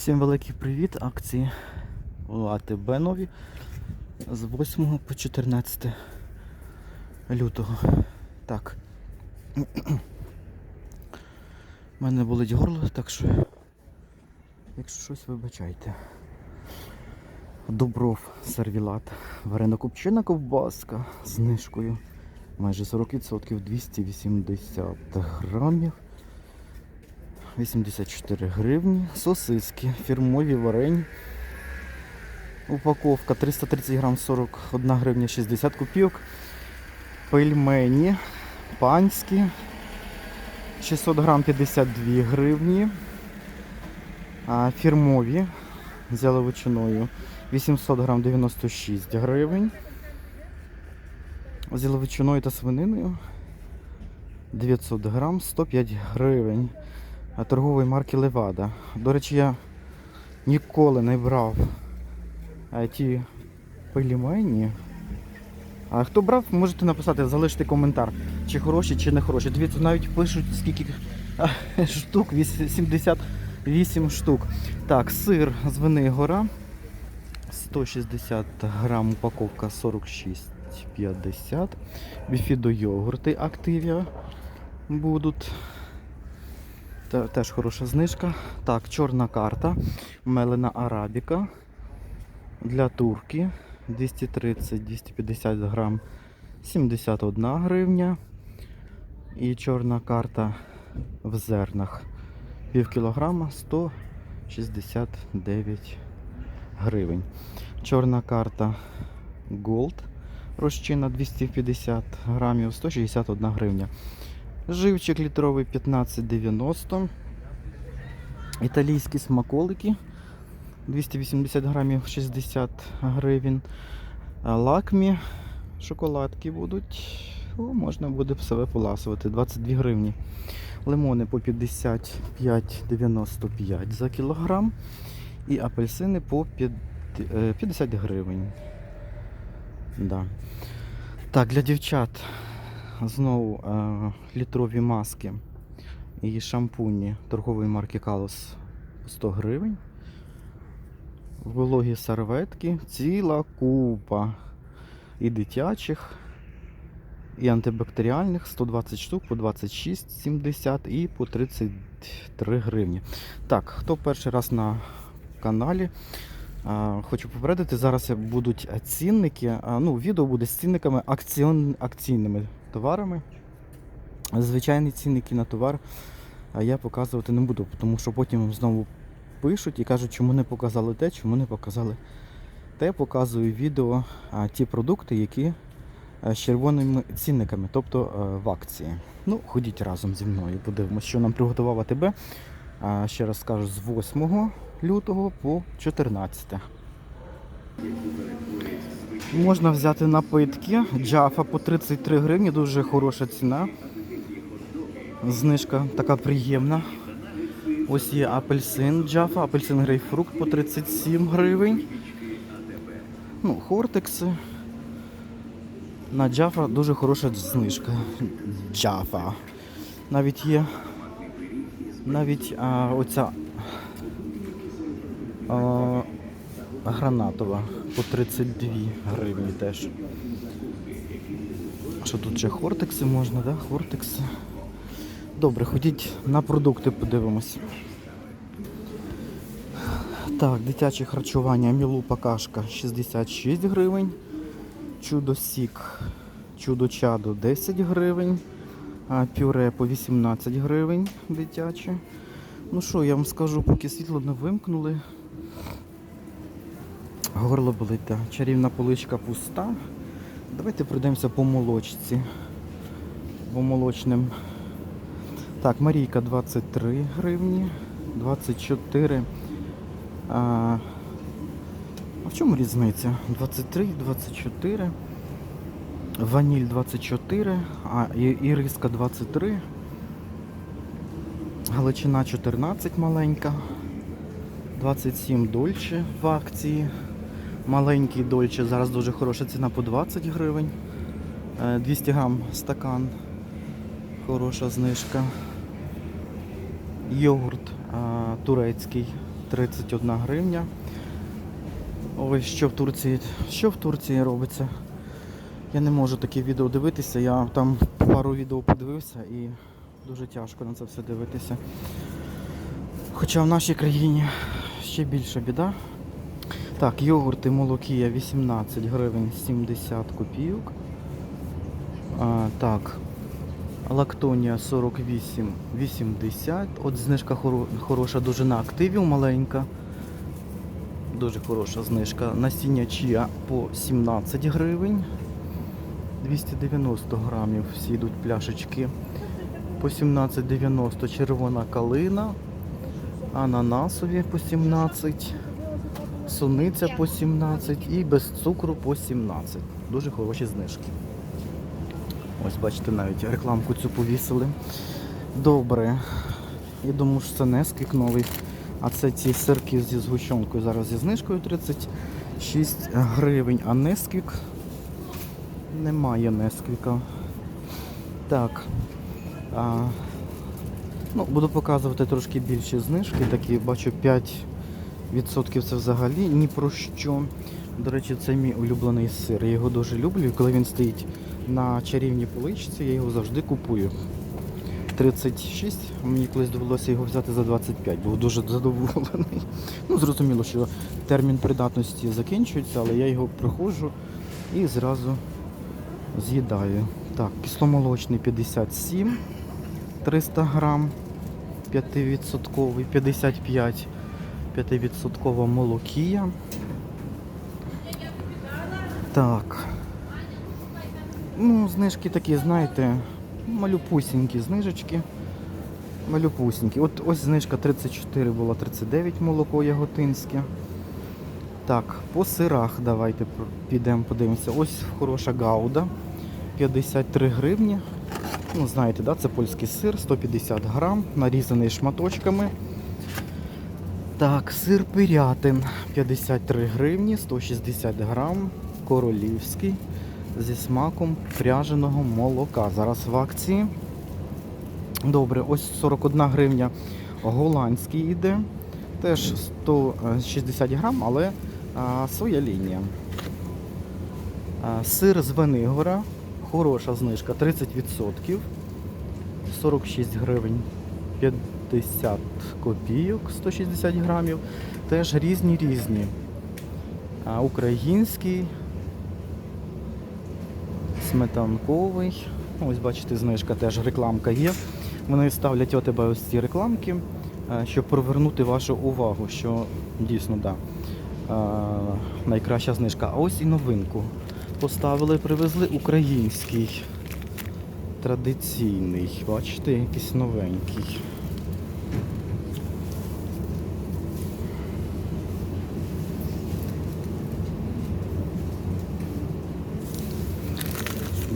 Всім великий привіт! Акції у АТБ нові з 8 по 14 лютого. Так. У мене болить горло, так що, якщо щось вибачайте. Добров сервілат. Варена копчена ковбаска з знижкою. Майже 40% 280 грамів. 84 гривні. Сосиски, фірмові варені. Упаковка 330 грам 41 гривня 60 копійок. Пельмені панські. 600 грам 52 гривні. Фірмові з яловичиною 800 грам 96 гривень. З яловичиною та свининою 900 грам 105 гривень торгової марки Левада. До речі, я ніколи не брав ті пельмені. А хто брав, можете написати, залишити коментар, чи хороші, чи не хороші. Дивіться, навіть пишуть скільки штук, 78 штук. Так, сир з Винигора. 160 грам упаковка 46,50. Біфідо йогурти Активія будуть. Те- Теж хороша знижка. Так, чорна карта. Мелена арабіка. Для турки 230-250 грам 71 гривня. І чорна карта в зернах. Пів кілограма 169 гривень. Чорна карта Gold. Розчина 250 грамів 161 гривня. Живчик літровий 15,90. Італійські смаколики 280 грамів 60 гривень. Лакмі шоколадки будуть. О, можна буде себе поласувати. 22 гривні. Лимони по 55,95 за кілограм. І апельсини по е, 50 гривень. Да. Так, для дівчат знову е, літрові маски і шампуні торгової марки Калос 100 гривень. Вологі серветки, ціла купа. І дитячих, і антибактеріальних 120 штук по 26,70 і по 33 гривні. Так, хто перший раз на каналі, хочу попередити, зараз будуть цінники. Ну, відео буде з цінниками акціон, акційними товарами. Звичайні цінники на товар я показувати не буду, тому що потім знову пишуть і кажуть, чому не показали те, чому не показали те. Показую відео а, ті продукти, які з червоними цінниками, тобто в акції. Ну, ходіть разом зі мною, подивимося, що нам приготував АТБ. А, ще раз скажу, з 8 лютого по 14. Можна взяти напитки. Джафа по 33 гривні, дуже хороша ціна. Знижка така приємна. Ось є апельсин Джафа, апельсин грейпфрукт по 37 гривень. Ну, хортекси. На Джафа дуже хороша знижка. Джафа. Навіть є. Навіть а, оця а, гранатова по 32 гривні теж. Що тут ще хортекси можна, да? Хортекси. Добре, ходіть на продукти, подивимось. Так, дитяче харчування Мілупа кашка 66 гривень. Чудо сік, чудо чадо 10 гривень. А пюре по 18 гривень дитяче. Ну що, я вам скажу, поки світло не вимкнули. Горло болить. Чарівна поличка пуста. Давайте пройдемося по молочці. По молочним так, Марійка 23 гривні, 24. А, а в чому різниця? 23, 24. Ваніль 24, а іриска 23. Галичина 14 маленька. 27 дольче в акції. Маленький дольче. Зараз дуже хороша ціна по 20 гривень. Е, 200 грам стакан. Хороша знижка. Йогурт а, турецький 31 гривня. Ой, що в Турції? Що в Турції робиться? Я не можу такі відео дивитися. Я там пару відео подивився і дуже тяжко на це все дивитися. Хоча в нашій країні ще більша біда. Так, йогурти молокія 18 гривень 70 копійок. А, так, лактонія 48,80. От знижка хоро- хороша дуже на активів маленька. Дуже хороша знижка. Насіння чия по 17 гривень. 290 грамів всі йдуть пляшечки. По 17,90 червона калина. Ананасові по 17. Суниця по 17 і без цукру по 17. Дуже хороші знижки. Ось бачите, навіть рекламку цю повісили. Добре. Я думаю, що це Несквік новий. А це ці сирки зі згущенкою зараз зі знижкою 36 гривень. А Несквік немає Несквіка. Так. А, ну, буду показувати трошки більші знижки. Такі бачу 5% це взагалі ні про що. До речі, це мій улюблений сир. Я його дуже люблю. Коли він стоїть на чарівній поличці, я його завжди купую. 36, мені колись довелося його взяти за 25, був дуже задоволений. Ну, зрозуміло, що термін придатності закінчується, але я його приходжу і зразу з'їдаю. Так, кисломолочний 57, 300 грам, 5%, 55, 5% молокія. Так. Ну, знижки такі, знаєте, малюпусінькі знижечки. Малюпусінькі. От ось знижка 34 була 39 молоко яготинське. Так, по сирах давайте підемо подивимося. Ось хороша гауда. 53 гривні. Ну, знаєте, да, це польський сир, 150 грам, нарізаний шматочками. Так, сир пирятин 53 гривні, 160 грам, королівський зі смаком пряженого молока. Зараз в акції. Добре, ось 41 гривня голландський йде. Теж 160 грам, але а, своя лінія. А, сир з Венигора. Хороша знижка 30%. 46 гривень 50 копійок, 160 грамів. Теж різні різні. А, український, сметанковий. Ось бачите, знижка теж рекламка є. Вони ставлять у тебе ось ці рекламки, е, щоб привернути вашу увагу, що дійсно да, е, найкраща знижка. А ось і новинку. Поставили, привезли український традиційний. Бачите, якийсь новенький.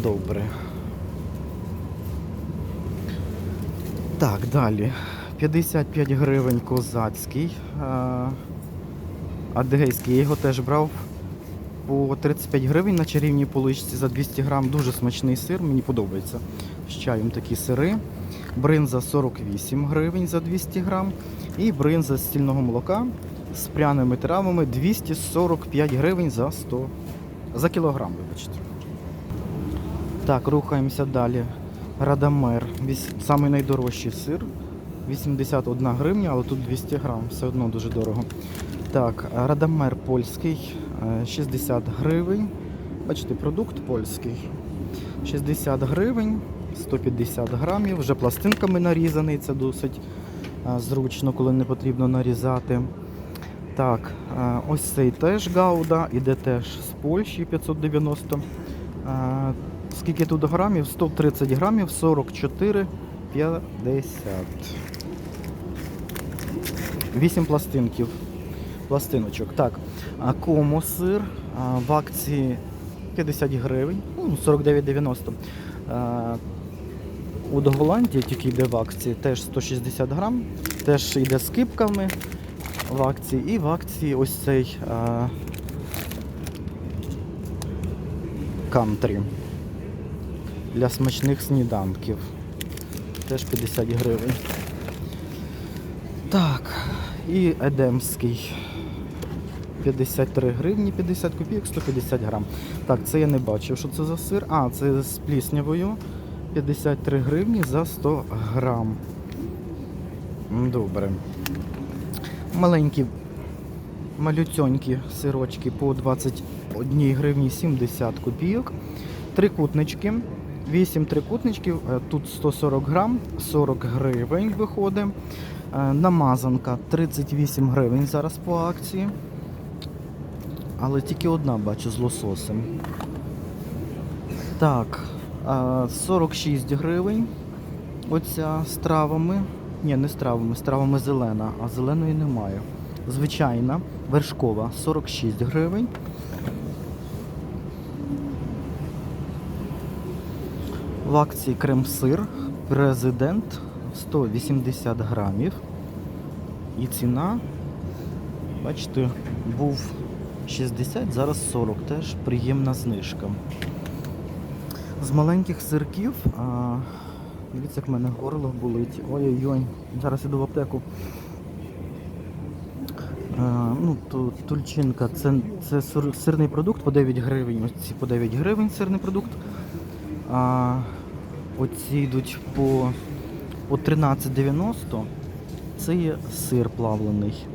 Добре. Так, далі. 55 гривень козацький. Адегейський. Я його теж брав по 35 гривень на чарівній поличці за 200 грам. Дуже смачний сир, мені подобається. З чаєм такі сири. Бринза 48 гривень за 200 грам. І бринза з стільного молока з пряними травами 245 гривень за 100 за кілограм, вибачте. Так, рухаємося далі. Радамер. Самий найдорожчий сир. 81 гривня, але тут 200 грам. Все одно дуже дорого. Так, Радамер польський. е, 60 гривень. Бачите, продукт польський. 60 гривень, 150 грамів. Вже пластинками нарізаний. Це досить е, зручно, коли не потрібно нарізати. Так, е, ось цей теж гауда, іде теж з Польщі 590. Скільки тут грамів? 130 грамів, 44,50. 8 пластинків. Пластиночок. Так, а комо сир в акції 50 гривень, ну, 49,90. А, У Голландії тільки йде в акції, теж 160 грам, теж йде з кипками в акції. І в акції ось цей а, для смачних сніданків. Теж 50 гривень. Так, І едемський 53 гривні 50 копійок, 150 грам. Так, це я не бачив, що це за сир. А, це з пліснявою. 53 гривні за 100 грам. Добре. Маленькі, малюцьонькі сирочки по 21 гривні 70 копійок. Трикутнички. 8 трикутничків, е, тут 140 грам, 40 гривень виходить. Е, Намазанка 38 гривень зараз по акції. Але тільки одна бачу з лососем. Так, е, 46 гривень. Оця з травами. Ні, не з травами, з травами зелена, а зеленої немає. Звичайна, вершкова 46 гривень. В акції крем-сир президент 180 грамів. І ціна, бачите, був 60, зараз 40, теж приємна знижка. З маленьких сирків, а, дивіться, як в мене горло болить. Ой-ой-ой, зараз іду в аптеку. А, ну, то, тульчинка, це, це сир- сирний продукт по 9 гривень. Ось ці по 9 гривень сирний продукт. А, оці йдуть по, по 13,90. Це є сир плавлений.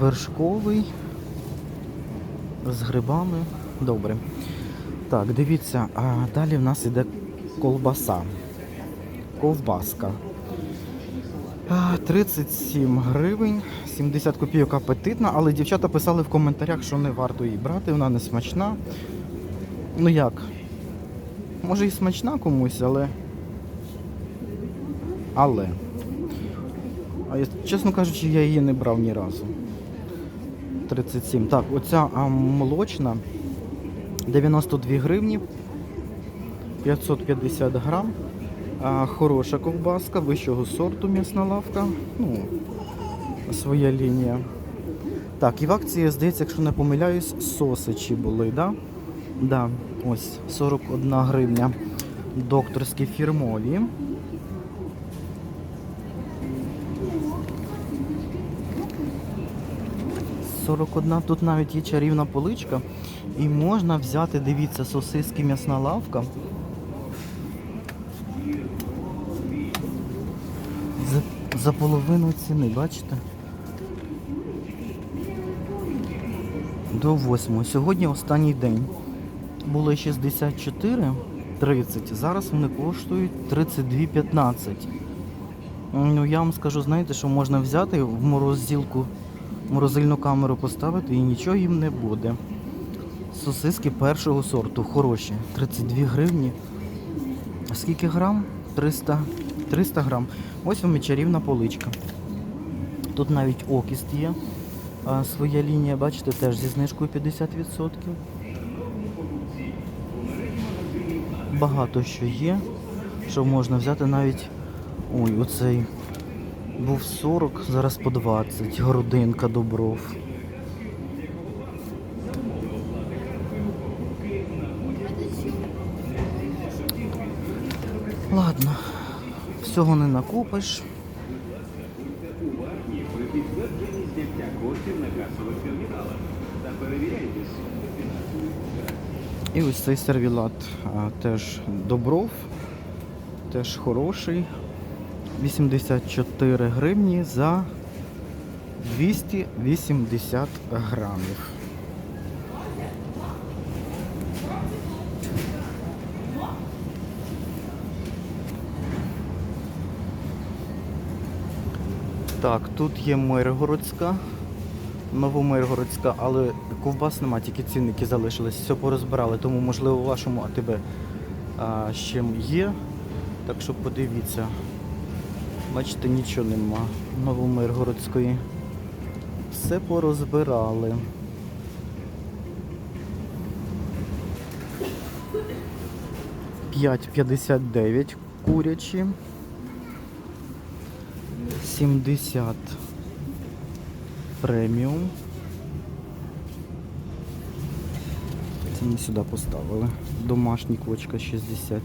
Вершковий. З грибами. Добре. Так, дивіться, а далі в нас іде колбаса. Ковбаска. 37 гривень, 70 копійок апетитна, але дівчата писали в коментарях, що не варто її брати, вона не смачна. Ну як? Може і смачна комусь, але. Але. А я, чесно кажучи, я її не брав ні разу. 37. Так, оця а, молочна 92 гривні. 550 грам. А, хороша ковбаска, вищого сорту м'ясна лавка. Ну, своя лінія. Так, і в акції, здається, якщо не помиляюсь, сосичі були, да? Да, ось 41 гривня. Докторські фірмові. Сорок одна, тут навіть є чарівна поличка. І можна взяти, дивіться, сосиски м'ясна лавка. За, за половину ціни, бачите? До 8. Сьогодні останній день. Було 64, 30. Зараз вони коштують 32,15. Ну, я вам скажу, знаєте, що можна взяти в морозилку, морозильну камеру поставити і нічого їм не буде. Сосиски першого сорту, хороші. 32 гривні. Скільки грам? 300, 300 грам. Ось вам і чарівна поличка. Тут навіть окіст є. А, своя лінія, бачите, теж зі знижкою 50%. Багато що є, що можна взяти навіть. Ой, оцей був 40, зараз по 20. Грудинка добров. Ладно, всього не накупиш. І ось цей сервілат теж добров, теж хороший. 84 гривні за 280 грамів. Так, тут є Миргородська, Новомиргородська, але ковбас нема, тільки цінники залишились, все порозбирали, тому можливо у вашому АТБ а, ще є. Так що подивіться. Бачите, нічого нема. Новомиргородської. Все порозбирали. П'ять п'ятдесят дев'ять курячі. 70 преміум. Це ми сюди поставили. Домашній квочка 60.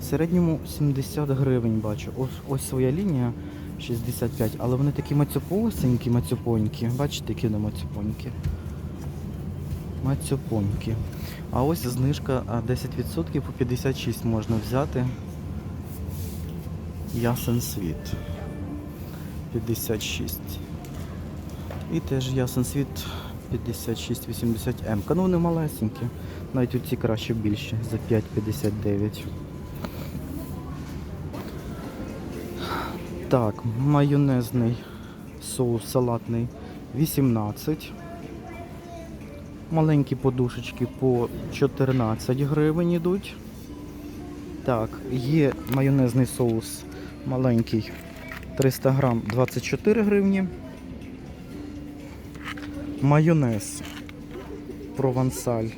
В середньому 70 гривень бачу. Ось, ось своя лінія 65. Але вони такі мацьополосенькі, мацьопонькі. Бачите, які вони мацьопонькі. Мацьопонькі. А ось знижка 10% по 56 можна взяти. Ясен світ. 56. І теж ясен світ 56,80 М. Ну вони малесенькі. Навіть оці краще більші за 5,59. Так, майонезний соус салатний 18. Маленькі подушечки по 14 гривень йдуть. Так, є майонезний соус маленький 300 грам 24 гривні. Майонез провансаль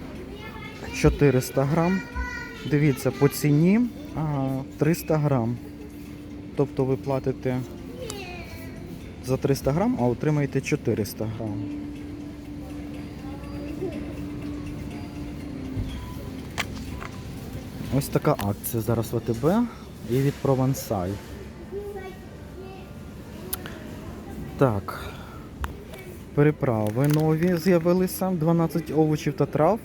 400 грам. Дивіться, по ціні 300 грам. Тобто ви платите за 300 грам, а отримаєте 400 грам. Ось така акція зараз в АТБ і від Провансаль. Так. Приправи нові з'явилися. 12 овочів та трав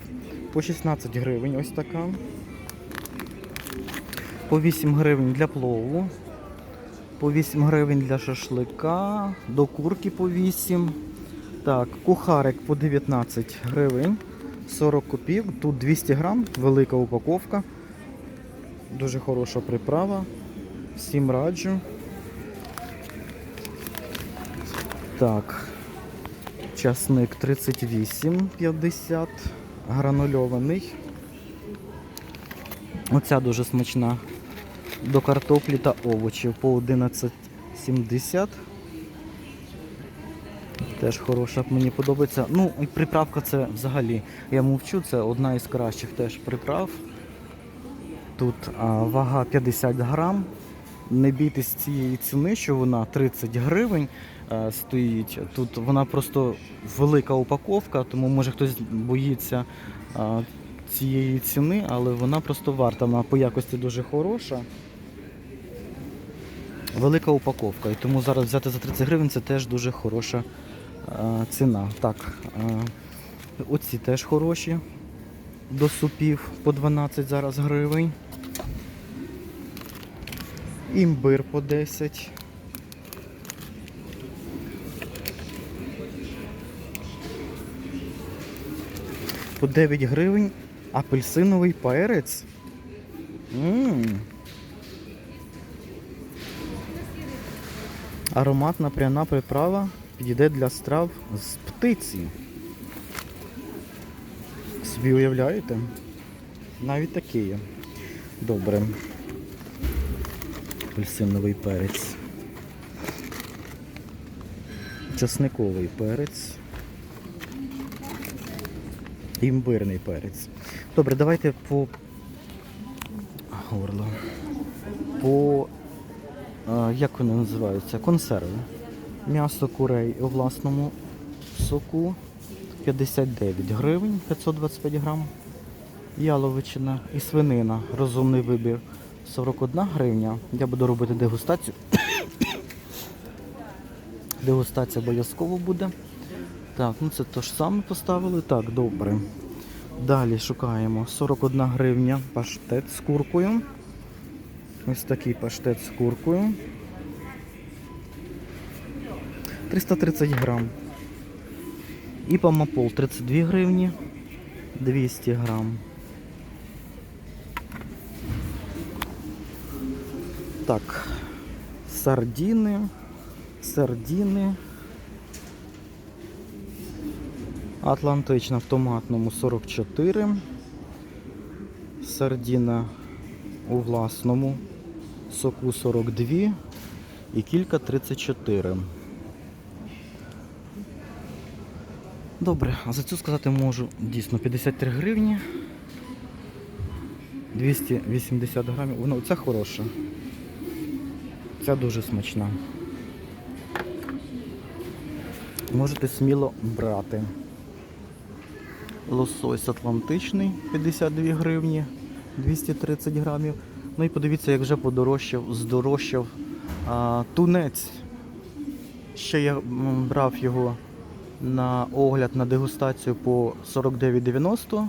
по 16 гривень. Ось така. По 8 гривень для плову. По 8 гривень для шашлика. До курки по 8. Так, кухарик по 19 гривень. 40 копійок. Тут 200 грам, велика упаковка. Дуже хороша приправа. Всім раджу. Так. Часник 38,50. Гранульований. Оця дуже смачна. До картоплі та овочів по 11,70. Теж хороша, мені подобається. Ну, і приправка це взагалі. Я мовчу, це одна із кращих теж приправ. Тут а, вага 50 грам. Не бійтесь цієї ціни, що вона 30 гривень стоїть. Тут вона просто велика упаковка, тому може хтось боїться е, цієї ціни, але вона просто варта. Вона по якості дуже хороша. Велика упаковка. І тому зараз взяти за 30 гривень це теж дуже хороша е, ціна. Так, е, оці теж хороші. До супів по 12 зараз гривень. Імбир по 10. По 9 гривень апельсиновий перець. Ммм. Ароматна пряна приправа підійде для страв з птиці. Собі уявляєте? Навіть таке є. Добре. Апельсиновий перець. Часниковий перець. Імбирний перець. Добре, давайте по горло. По як вони називаються? Консерви. М'ясо курей у власному соку 59 гривень 525 грам. Яловичина і свинина. Розумний вибір 41 гривня. Я буду робити дегустацію. Дегустація обов'язково буде. Так, ну це то ж саме поставили. Так, добре. Далі шукаємо 41 гривня паштет з куркою. Ось такий паштет з куркою. 330 грам. І помапол 32 гривні. 200 грам. Так, сардіни, сардіни. Атлантична в томатному 44. Сардіна у власному соку 42 і кілька 34. Добре, а за цю сказати можу дійсно 53 гривні. 280 грамів. Воно ця хороша. Ця дуже смачна. Можете сміло брати. Лосось атлантичний 52 гривні, 230 грамів. Ну і подивіться, як вже подорожчав, здорожчав а, тунець Ще я брав його на огляд на дегустацію по 49,90.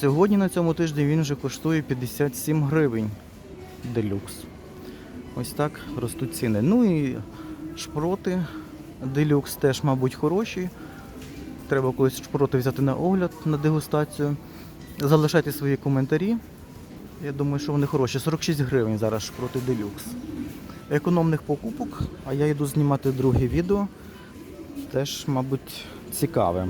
Сьогодні на цьому тижні він вже коштує 57 гривень делюкс. Ось так ростуть ціни. Ну і шпроти делюкс теж, мабуть, хороші. Треба колись шпроти взяти на огляд на дегустацію. Залишайте свої коментарі. Я думаю, що вони хороші. 46 гривень зараз шпроти делюкс. Економних покупок, а я йду знімати друге відео. Теж, мабуть, цікаве.